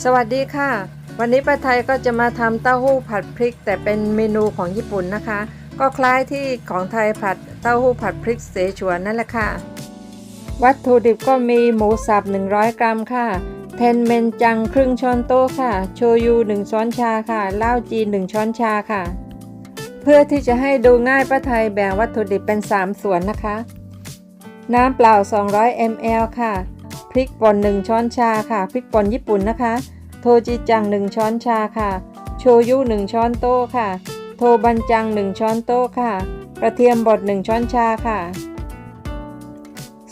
สวัสดีค่ะ วันนี้ป้าไทยก็จะมาทำเต้าหู้ผัดพริก แต่เป็นเมนูของญี่ปุ่นนะคะ ก็คล้ายที่ของไทยผัดเต้าหู้ผัดพริกเสฉวนนั่นแหละค่ะ วัตถุดิบก็มีหมูสับ 100 กรัมค่ะ เทนเมนจังครึ่งช้อนโต๊ะค่ะ โชยุ 1 ช้อนชาค่ะเหล้าจีน 1 ช้อนชาค่ะ เพื่อที่จะให้ดูง่ายป้าไทยแบ่งวัตถุดิบเป็น 3 ส่วนนะคะ น้ำเปล่า 200 ml ค่ะ พริกป่น1ช้อนชาค่ะ พริกป่นญี่ปุ่นนะคะ โทจิจัง1ช้อนชาค่ะ โชยุ1ช้อนโต๊ะค่ะ โทบันจัง1ช้อนโต๊ะค่ะ กระเทียมบด1ช้อนชาค่ะ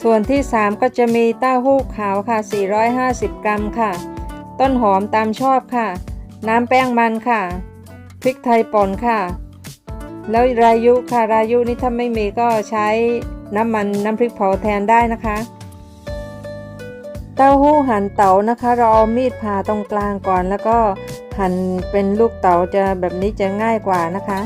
ส่วนที่ 3 ก็จะมีเต้าหู้ขาวค่ะ 450 กรัมค่ะ ต้นหอมตามชอบค่ะ น้ำแป้งมันค่ะ พริกไทยป่นค่ะ แล้วรายุค่ะ รายุนี่ถ้าไม่มีก็ใช้น้ำมันน้ำพริกเผาแทนได้นะคะ เต้าหู้หั่นเต๋านะคะ เราเอามีดผ่าตรงกลางก่อน แล้วก็หั่นเป็นลูกเต๋าจะแบบนี้จะง่ายกว่านะคะ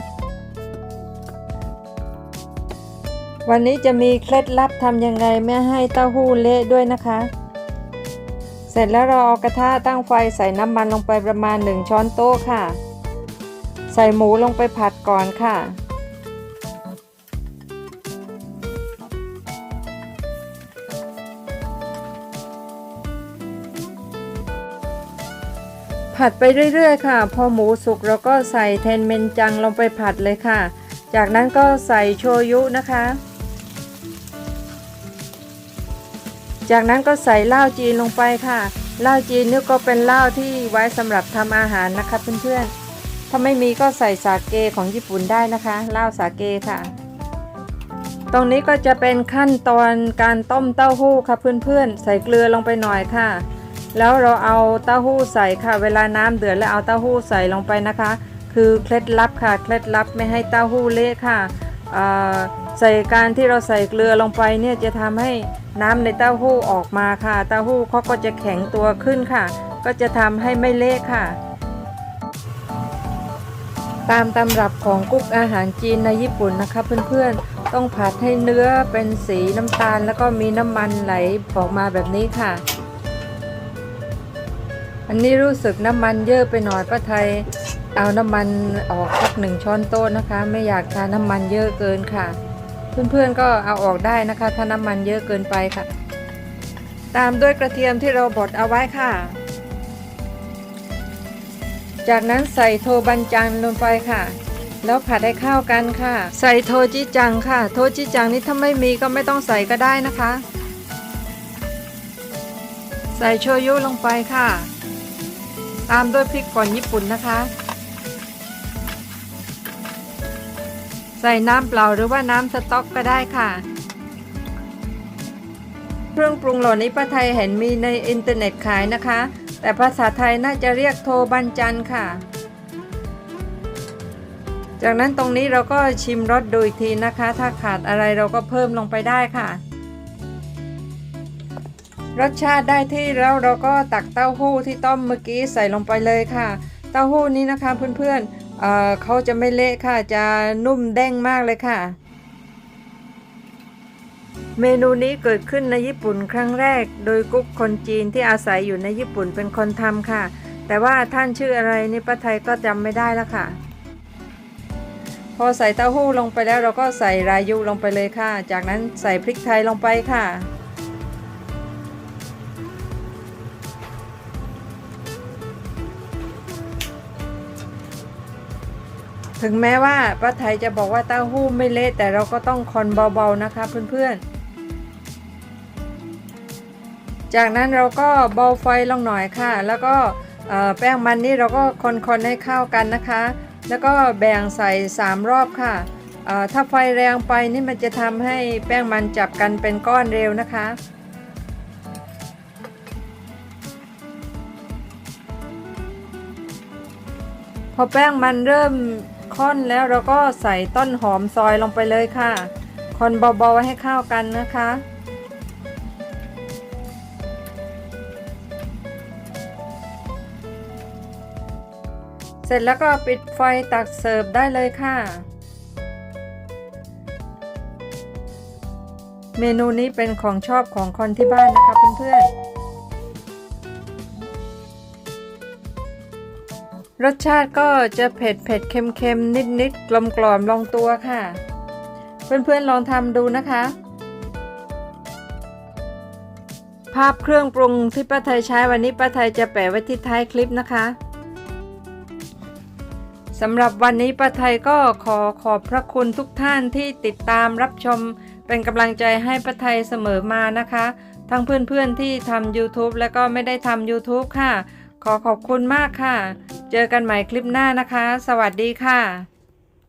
วันนี้จะมีเคล็ดลับทำยังไงไม่ให้เต้าหู้เละด้วยนะคะ เสร็จแล้วเราเอากระทะตั้งไฟใส่น้ำมันลงไปประมาณ 1 ช้อนโต๊ะค่ะ ใส่หมูลงไปผัดก่อนค่ะ ผัดไปเรื่อยๆค่ะ พอหมูสุกเราก็ใส่เทนเมนจังลงไปผัดเลยค่ะ จากนั้นก็ใส่โชยุนะคะ จากนั้นก็ใส่เหล้าจีนลงไปค่ะเหล้าจีนนี่ก็เป็นเหล้าที่ไว้สำหรับทำอาหารนะคะเพื่อนๆ ถ้าไม่มีก็ใส่สาเกของญี่ปุ่นได้นะคะเหล้าสาเกค่ะ ตรงนี้ก็จะเป็นขั้นตอนการต้มเต้าหู้ค่ะเพื่อนๆ ใส่เกลือลงไปหน่อยค่ะ แล้วเราเอาเต้าหู้ใส่ค่ะ เวลาน้ำเดือดแล้วเอาเต้าหู้ใส่ลงไปนะคะ คือเคล็ดลับค่ะ เคล็ดลับไม่ให้เต้าหู้เละค่ะใส่การที่เราใส่เกลือลงไปเนี่ยจะทำให้น้ำในเต้าหู้ออกมาค่ะ เต้าหู้เขาก็จะแข็งตัวขึ้นค่ะ ก็จะทำให้ไม่เละค่ะ ตามตำรับของกุ๊กอาหารจีนในญี่ปุ่นนะคะ เพื่อนๆ ต้องผัดให้เนื้อเป็นสีน้ำตาล แล้วก็มีน้ำมันไหลออกมาแบบนี้ค่ะ อันนี้รู้สึกน้ำมันเยอะไปหน่อยป้าไทย เอาน้ำมันออกสักหนึ่งช้อนโต๊ะนะคะ ไม่อยากทานน้ำมันเยอะเกินค่ะ เพื่อนๆก็เอาออกได้นะคะ ถ้าน้ำมันเยอะเกินไปค่ะ ตามด้วยกระเทียมที่เราบดเอาไว้ค่ะ จากนั้นใส่โทบันจังลงไปค่ะ แล้วผัดให้เข้ากันค่ะ ใส่โทจิจังค่ะ โทจิจังนี่ถ้าไม่มีก็ไม่ต้องใส่ก็ได้นะคะ ใส่โชยุลงไปค่ะ ตามด้วยพริกป่นญี่ปุ่นนะคะ ใส่น้ำเปล่าหรือว่าน้ำสต๊อกก็ได้ค่ะ เครื่องปรุงเหล่านี้ป้าไทยเห็นมีในอินเทอร์เน็ตขายนะคะ แต่ภาษาไทยน่าจะเรียกโทบันจันค่ะ จากนั้นตรงนี้เราก็ชิมรสดูอีกทีนะคะ ถ้าขาดอะไรเราก็เพิ่มลงไปได้ค่ะ รสชาติได้ที่แล้วเราก็ตักเต้าหู้ที่ต้มเมื่อกี้ใส่ลงไปเลยค่ะ เต้าหู้นี้นะคะเพื่อนๆเเขาจะไม่เละค่ะจะนุ่มเด้งมากเลยค่ะ เมนูนี้เกิดขึ้นในญี่ปุ่นครั้งแรก โดยกุ๊กคนจีนที่อาศัยอยู่ในญี่ปุ่นเป็นคนทำค่ะ แต่ว่าท่านชื่ออะไรนี่ป้าไทยก็จำไม่ได้แล้วค่ะพอใส่เต้าหู้ลงไปแล้วเราก็ใส่รายุลงไปเลยค่ะ จากนั้นใส่พริกไทยลงไปค่ะ ถึงแม้ว่าป้าไทยจะบอกว่าเต้าหู้ไม่เละแต่เราก็ต้องคนเบาๆนะคะเพื่อนๆ จากนั้นเราก็เบาไฟลงหน่อยค่ะ แล้วก็แป้งมันนี่เราก็คนๆให้เข้ากันนะคะ แล้วก็แบ่งใส่ 3 รอบค่ะถ้าไฟแรงไปนี่มันจะทำให้แป้งมันจับกันเป็นก้อนเร็วนะคะ พอแป้งมันเริ่ม ข้นแล้วเราก็ใส่ต้นหอมซอยลงไปเลยค่ะ คนเบาๆให้เข้ากันนะคะ เสร็จแล้วก็ปิดไฟตักเสิร์ฟได้เลยค่ะ เมนูนี้เป็นของชอบของคนที่บ้านนะคะเพื่อนๆ รสชาติก็จะเผ็ดเผ็ดเค็มเค็มนิดนิดกลมกล่อมลงตัวค่ะ เพื่อนๆลองทำดูนะคะ ภาพเครื่องปรุงที่ป้าไทยใช้วันนี้ป้าไทยจะแปะไว้ที่ท้ายคลิปนะคะสำหรับวันนี้ป้าไทยก็ขอขอบพระคุณทุกท่านที่ติดตามรับชม เป็นกำลังใจให้ป้าไทยเสมอมานะคะ ทั้งเพื่อนๆที่ทำ YouTube และก็ไม่ได้ทำ YouTube ค่ะ ขอขอบคุณมากค่ะ เจอกันใหม่คลิปหน้านะคะ สวัสดีค่ะ